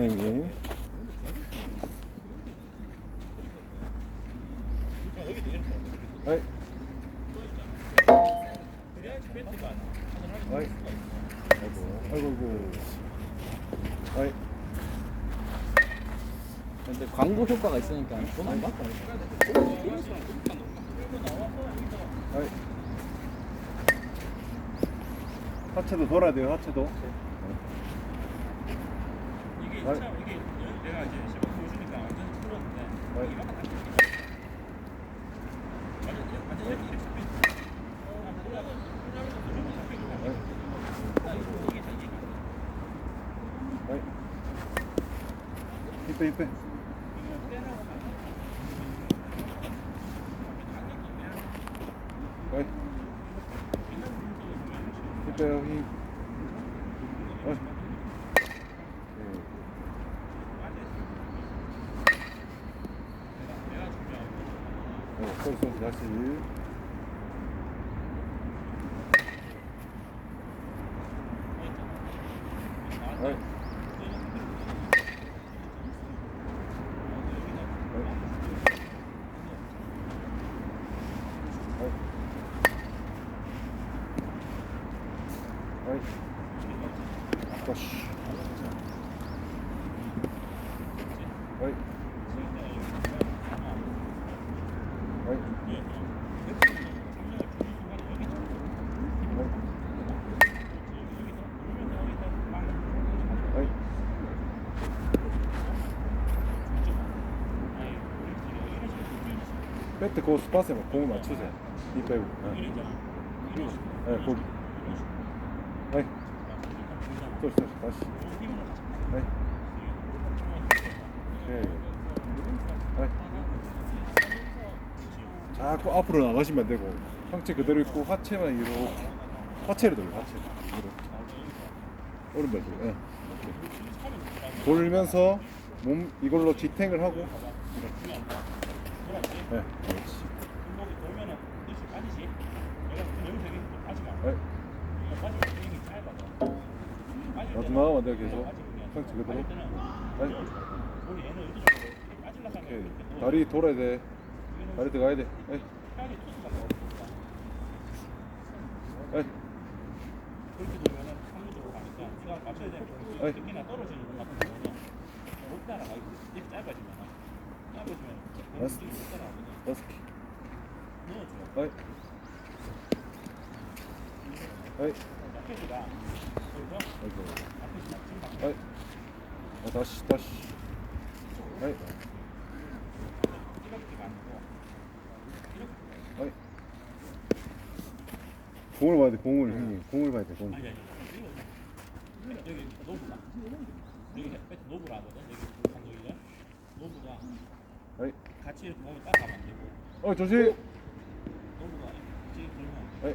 아이고. 아이. 근데 광고 효과가 있으니까 받고 아이. 하체도 돌아야 돼요, 하체도. 아이. 참 이게 내가 이제 시범 보여주니까 완전 풀었는데. 어, 잡혀 있는 거야. 나 이거 이게 다 이게. 빼요, 힘. 아이. 음. 어, 쏘리, 쏘리, 다시. 아이. 아이. 다시. 아이. 아이. 아이. 배트 그 스팟에 막 공을 맞추세요. 이 빼고. 네, 네 거기. 아이. 쏘리, 쏘리, 다시. 아이. 오케이. 아이. 자꾸 앞으로 나가시면 안 되고 상체 그대로 있고 하체만 이렇게 하체를 돌려 하체 이렇게 오른발 돌려 예. 오케이. 돌면서 몸 이걸로 지탱을 하고 이렇게 예 그렇지 예. 나도 나가면 안 돼, 계속. 상체 그대로. 아이. 오케이. 다리 돌아야 돼. 다리 들어가야 돼. 에이. 에이. 그렇게 되면은 상부적으로 가니까 네가 맞춰야 어이. 특히나 떨어지는 것 같은 경우는 못 따라가 이렇게 짧아지면 짧아지면 에이. 에이. 라켓이가 그래서 아이고 에이. 어, 다시 다시 아니고 에이. 공을 봐야 돼 공을 형님 공을 봐야 돼 공. 아니 아니 여기 노브가 여기 노브라 하거든 여기 그 감독이가 노브가 같이 이렇게 딱 가면 안 되고. 어 조심. 너무 넣고. 어이.